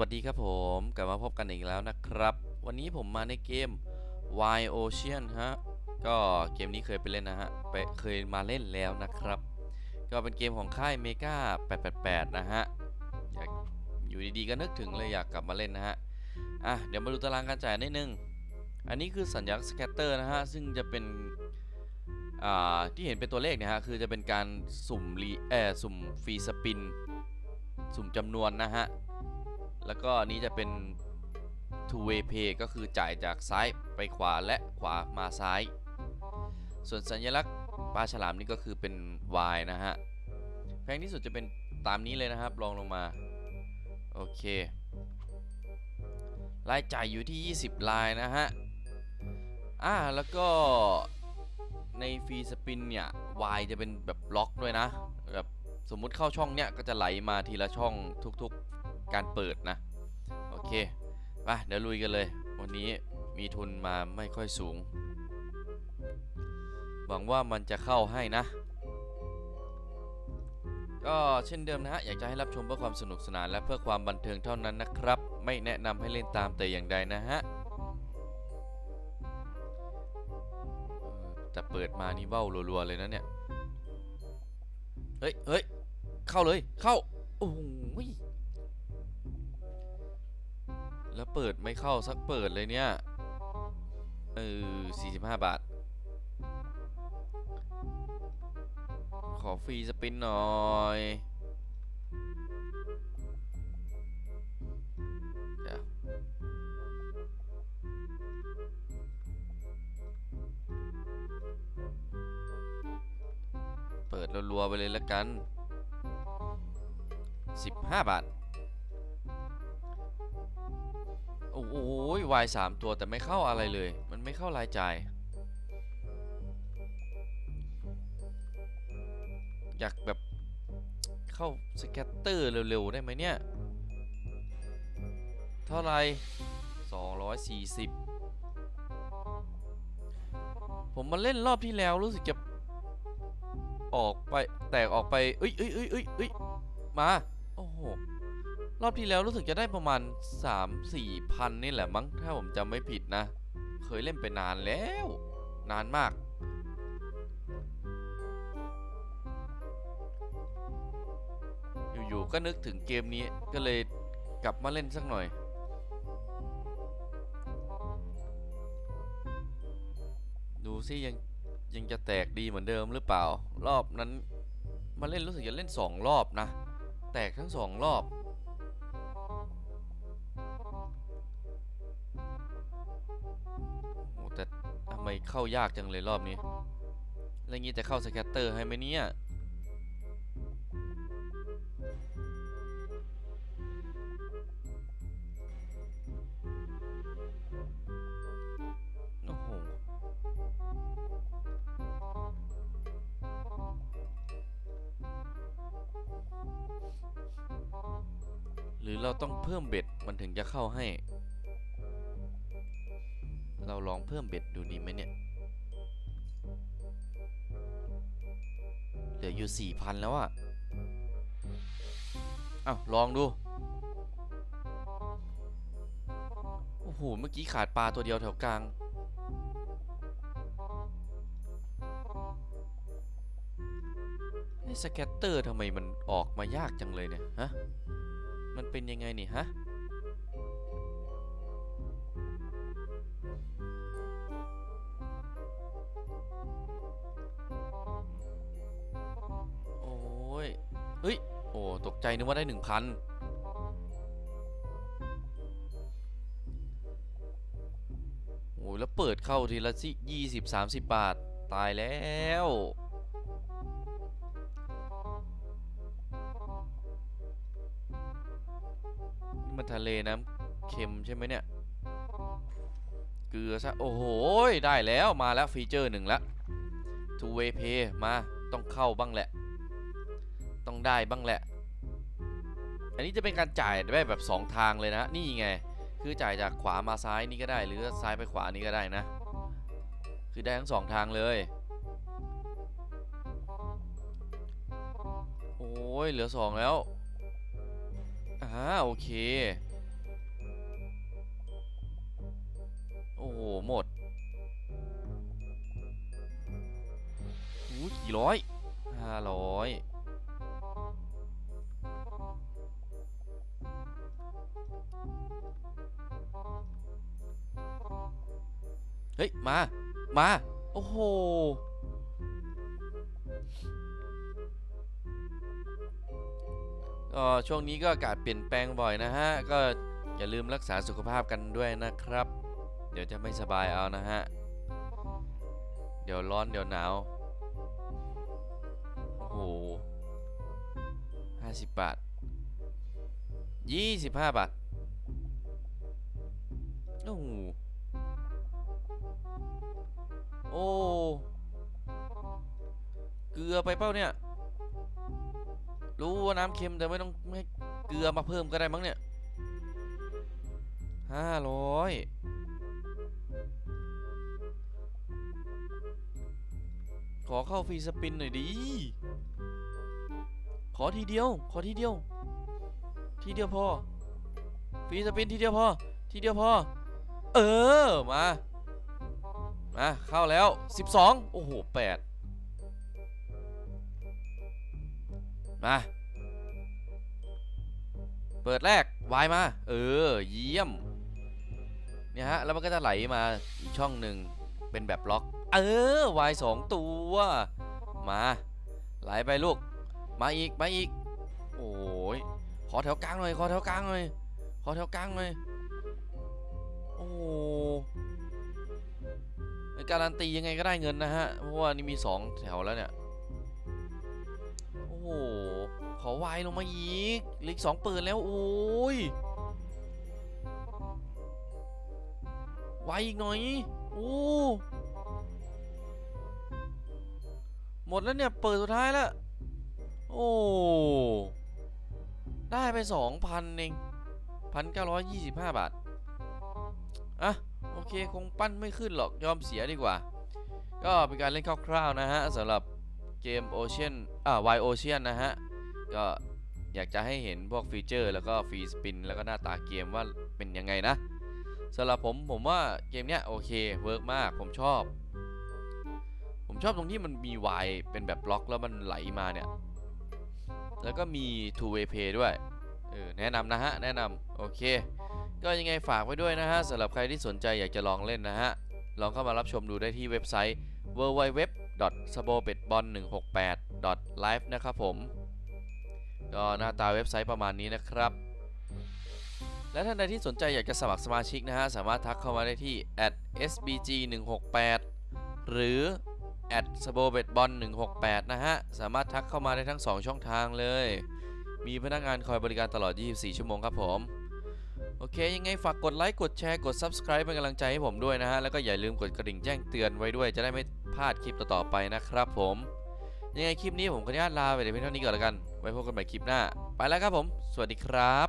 วัสดีครับผมกลับมาพบกันอีกแล้วนะครับ วันนี้ผมมาในเกม Wild Ocean ฮะก็เกมนี้เคยไปเล่นนะฮะไปเคยมาเล่นแล้วนะครับ ก็เป็นเกมของค่าย Mega 888 นะฮะอยากอยู่ดีๆก็นึกถึงเลยอยากกลับมาเล่นนะฮะอะเดี๋ยวมาดูตารางการจ่ายนิดนึง อันนี้คือสัญลักษณ์สแกตเตอร์นะฮะซึ่งจะเป็นอ่าที่เห็นเป็นตัวเลขเนี่ยฮะคือจะเป็นการสุ่มรีเออสุ่มฟรีสปิน สุ่มจำนวนนะฮะ แล้วก็นี้จะเป็น two way pay ก็คือจ่ายจากซ้ายไปขวาและขวามาซ้าย ส่วนสัญลักษณ์ปลาฉลามนี่ก็คือเป็น Y นะฮะ แพงที่สุดจะเป็นตามนี้เลยนะครับลองลงมา โอเค รายจ่ายอยู่ที่ 20 ลายนะฮะ อ่า แล้วก็ในฟรีสปินเนี่ย Y จะเป็นแบบล็อกด้วยนะ แบบสมมุติเข้าช่องเนี้ยก็จะไหลมาทีละช่องทุกๆ การเปิดนะ โอเคไปเดี๋ยวลุยกันเลย วันนี้มีทุนมาไม่ค่อยสูง หวังว่ามันจะเข้าให้นะ ก็เช่นเดิมนะฮะ อยากจะให้รับชมเพื่อความสนุกสนาน และเพื่อความบันเทิงเท่านั้นนะครับ ไม่แนะนำให้เล่นตามแต่อย่างใดนะฮะเออแต่เปิดมานี่เว้ารัวๆเลยนะเนี่ย เฮ้ยเฮ้ยเข้าเลย เข้า โอ้โหย แล้วเปิดไม่เข้าสักเปิดเลยเนี่ย เออ45บาท ขอฟรีสปินหน่อยเดี๋ยวเปิดรัวๆไปเลยละกัน 15 บาท โอ้โหวายสามตัวแต่ไม่เข้าอะไรเลย มันไม่เข้ารายจ่าย อยากแบบเข้าสแกตเตอร์เร็ว ๆ ได้ไหมเนี่ย เท่าไหร่240 ผมมาเล่นรอบที่แล้วรู้สึกจะ ออกไป แตกออกไปเอ้ยเอ้ยเอ้ยเอ้ยเอ้ยมา โอ้โห รอบที่แล้วรู้สึกจะได้ประมาณ 3-4พันนี่แหละมั้ง ถ้าผมจำไม่ผิดนะ เคยเล่นไปนานแล้ว นานมาก อยู่ๆก็นึกถึงเกมนี้ก็เลยกลับมาเล่นสักหน่อยดูซิยังยังจะแตกดีเหมือนเดิมหรือเปล่า รอบนั้น มาเล่นรู้สึกจะเล่นสองรอบนะ แตกทั้งสองรอบ เข้ายากจังเลยรอบนี้ แล้วงี้จะเข้าสแกตเตอร์ให้ไหมเนี่ย โอ้โห หรือเราต้องเพิ่มเบ็ดมันถึงจะเข้าให้ พิ่มเบ็ดดูดีไหมเนี่ย เหลืออยู่สี่พันแล้วอะอ้าวลองดู โอ้โห เมื่อกี้ขาดปลาตัวเดียวแถวกลาง ไอ้สแกตเตอร์ทำไมมันออกมายากจังเลยเนี่ย ฮะ มันเป็นยังไงนี่ ฮะ เฮ้ย โอ้ ตกใจนึกว่าได้หนึ่งพันโอ้ยแล้วเปิดเข้าทีละสิยี่สิบสามสิบบาท ตายแล้วมันทะเลน้ำเค็มใช่ไหมเนี่ย เกลือซะ โอ้โห ได้แล้วมาแล้วฟีเจอร์หนึ่งละ two way pay มาต้องเข้าบ้างแหละ ต้องได้บ้างแหละ อันนี้จะเป็นการจ่ายได้แบบ 2 ทางเลยนะ นี่ไง คือจ่ายจากขวามาซ้ายนี่ก็ได้ หรือซ้ายไปขวานี่ก็ได้นะ คือได้ทั้ง 2 ทางเลย โอ้ยเหลือ 2 แล้วอ่าโอเค โอ้โห หมดอู้กี่ร้อยห้าร้อย เฮ้ย มา มา โอ้โห ก็ช่วงนี้ก็อากาศเปลี่ยนแปลงบ่อยนะฮะ ก็อย่าลืมรักษาสุขภาพกันด้วยนะครับ เดี๋ยวจะไม่สบายเอานะฮะ เดี๋ยวร้อนเดี๋ยวหนาว โอ้โหห้าสิบบาทยี่สิบห้าบาท โอ้โห โอ้ เกลือไปเปล่าเนี่ย รู้ว่าน้ำเค็มแต่ไม่ต้องให้เกลือมาเพิ่มก็ได้มั้งเนี่ยห้าร้อยขอเข้าฟรีสปินหน่อยดิ ขอทีเดียว ขอทีเดียว ทีเดียวพอ ฟรีสปินทีเดียวพอ ทีเดียวพอ เออ มา มาเข้าแล้ว 12 โอ้โห 8 มา เปิดแรกวายมา เออ เยี่ยม เนี่ยฮะ แล้วมันก็จะไหลมาอีกช่องหนึ่งเป็นแบบล็อก เออวายสองตัว มา ไหลไปลูก มาอีก มาอีก โอ้ย ขอแถวกลางหน่อย ขอแถวกลางหน่อย ขอแถวกลางหน่อย โอ้ การันตียังไงก็ได้เงินนะฮะ เพราะว่านี่มีสองแถวแล้วเนี่ย โอ้โห ขอวายลงมาอีกลิกสองเปิดแล้ว โอ้ยวายอีกหน่อย โอ้หมดแล้วเนี่ย เปิดสุดท้ายแล้ว โอ้ ได้ไปสองพันเองพันเก้าร้อยยี่สิบห้าบาท เคคงปั้นไม่ขึ้นหรอกยอมเสียดีกว่า ก็เป็นการเล่นคร่าวๆนะฮะสำหรับเกม Ocean อ่า Y Ocean นะฮะ ก็อยากจะให้เห็นพวกฟีเจอร์ แล้วก็ฟรีสปิน แล้วก็หน้าตาเกมว่าเป็นยังไงนะสำหรับผมผมว่าเกมเนี้ยโอเคเวิร์กมากผมชอบ ผมชอบตรงที่มันมี Y เป็นแบบบล็อกแล้วมันไหลมาเนี่ย แล้วก็มี two way play ด้วยเออแนะนำนะฮะ แนะนำโอเค ก็ยังไงฝากไว้ด้วยนะฮะสำหรับใครที่สนใจอยากจะลองเล่นนะฮะ ลองเข้ามารับชมดูได้ที่เว็บไซต์ www.sabobetbon168.live นะครับผม ก็หน้าตาเว็บไซต์ประมาณนี้นะครับ และท่านใดที่สนใจอยากจะสมัครสมาชิกนะฮะ สามารถทักเข้ามาได้ที่ @sbg168 หรือ @sabobetbon168 นะฮะ สามารถทักเข้ามาได้ทั้ง 2 ช่องทางเลย มีพนักงานคอยบริการตลอด 24 ชั่วโมงครับผม อเค ยังไงฝากกดไลค์กดแชร์กด Subscribe เป็นกำลังใจให้ผมด้วยนะฮะ แล้วก็อย่าลืมกดกระดิ่งแจ้งเตือนไว้ด้วยจะได้ไม่พลาดคลิปต่อๆไปนะครับผม ยังไงคลิปนี้ผมขออนุญาตลาไปแต่เพียงเท่านี้ก่อนแล้วกัน ไว้พบกันใหม่คลิปหน้า ไปแล้วครับผม สวัสดีครับ